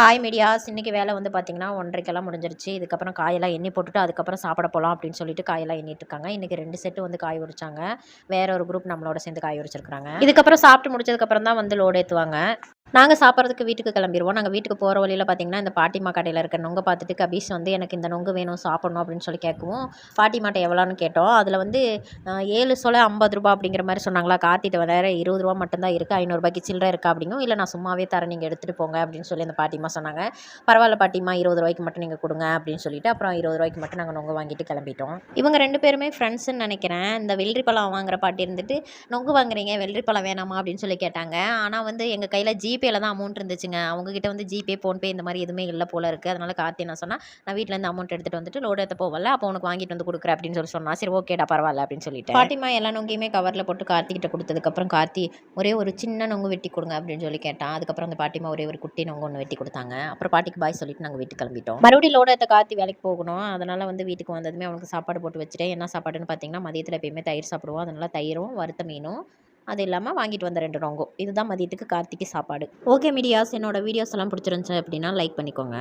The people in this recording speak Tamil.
ஹாய் மீடியாஸ் இன்றைக்கி வேலை வந்து பார்த்திங்கன்னா ஒன்றரைக்கெல்லாம் முடிஞ்சிருச்சு. இதுக்கப்புறம் காயெல்லாம் எண்ணி போட்டுட்டு அதுக்கப்புறம் சாப்பிட போகலாம் அப்படின்னு சொல்லிட்டு காயெல்லாம் எண்ணிட்டு இருக்காங்க. இன்றைக்கி ரெண்டு செட்டு வந்து காய் உரிச்சாங்க. வேற ஒரு குரூப் நம்மளோட சேர்ந்து காய் உரிச்சிருக்காங்க இதுக்கப்புறம் சாப்பிட்டு முடிச்சதுக்கப்புறம் தான் வந்து லோடு ஏற்றுவாங்க நாங்கள் சாப்பிட்றதுக்கு வீட்டுக்கு கிளம்பிடுவோம் நாங்கள் வீட்டுக்கு போகிற வழியில் பார்த்திங்கன்னா இந்த பாட்டிமா கடையில் இருக்க நொங்கை பார்த்துட்டு கபீஸ் வந்து எனக்கு இந்த நொங்கு வேணும் சாப்பிட்ணும் அப்படின்னு சொல்லி கேட்கவும். பாட்டிமாட்டை எவ்வளோன்னு கேட்டோம். அதில் வந்து ஏழு சொல ஐம்பது ரூபா அப்படிங்கிற மாதிரி சொன்னாங்களா? காத்திட்டு வேறு இருபது ரூபா மட்டும்தான் இருக்குது ஐநூறுரூபாய்க்கு சில்லற இருக்கா அப்படிங்கும். இல்லை நான் சும்மாவே தரேன் நீங்கள் எடுத்துகிட்டு போங்க அப்படின்னு சொல்லி அந்த பாட்டிமா சொன்னாங்க. பரவாயில்ல பாட்டிமா இருபது ரூபாய்க்கு மட்டும் நீங்கள் கொடுங்க அப்படின்னு சொல்லிட்டு அப்புறம் இருபது ரூபாய்க்கு மட்டும் நாங்கள் நொங்கு வாங்கிட்டு கிளம்பிட்டோம். இவங்க ரெண்டு பேருமே ஃப்ரெண்ட்ஸுன்னு நினைக்கிறேன். இந்த வெள்ளரி பழம் வாங்குற பாட்டி இருந்துட்டு நொங்கு வாங்குறீங்க வெள்ளரி பழம் வேணாமா? அப்படின்னு சொல்லி கேட்டாங்க. ஆனால் வந்து எங்கள் கையில் ஜிபேயில் தான் அமௌண்ட் இருந்துச்சுங்க. அவங்கக்கிட்ட வந்து ஜிபே ஃபோன்பே இந்த மாதிரி எதுவுமே இல்லை போல இருக்குது அதனால் கார்த்தி என்ன சொன்னால் நான் வீட்டிலேருந்து அமௌண்ட் எடுத்துகிட்டு வந்துட்டு லோடு எடுத்து போகல அப்போ உனக்கு வாங்கிட்டு வந்து கொடுக்குறேன் அப்படின்னு சொல்லி சொன்னா. சரி ஓகேடா பரவாயில்ல அப்படின்னு சொல்லிட்டு. பாட்டிமா எல்லா நொங்கையுமே கவரில் போட்டு கார்த்திகிட்ட கொடுத்ததுக்கப்புறம் கார்த்தி ஒரே ஒரு சின்ன நொங்கு வெட்டி கொடுங்க அப்படின்னு சொல்லி கேட்டான். அதுக்கப்புறம் அந்த பாட்டிமா ஒரே ஒரு குட்டி நொங்கு ஒன்று வெட்டி கொடுத்தாங்க. அப்புறம் பாட்டிக்கு பாய் சொல்லிட்டு நாங்கள் வீட்டுக்கு கிளம்பிட்டோம். மறுபடியும் லோடு எடுத்த கார்த்தி வேலைக்கு போகணும். அதனால் வந்து வீட்டுக்கு வந்ததுமே அவனுக்கு சாப்பாடு போட்டு வச்சுட்டேன். என்ன சாப்பாடுன்னு பார்த்தீங்கன்னா மதியத்தில் எப்பயுமே தயிர் சாப்பிடுவோம். அதனால் தயிரும் வறுத்த மீனும் அது இல்லாமல் வாங்கிட்டு வந்த ரெண்டு நொங்கும் இதுதான் மதியத்துக்கு கார்த்திக்கு சாப்பாடு. ஓகே மீடியாஸ் என்னோடய வீடியோஸ் எல்லாம் பிடிச்சிருந்துச்சு அப்படின்னா லைக் பண்ணிக்கோங்க.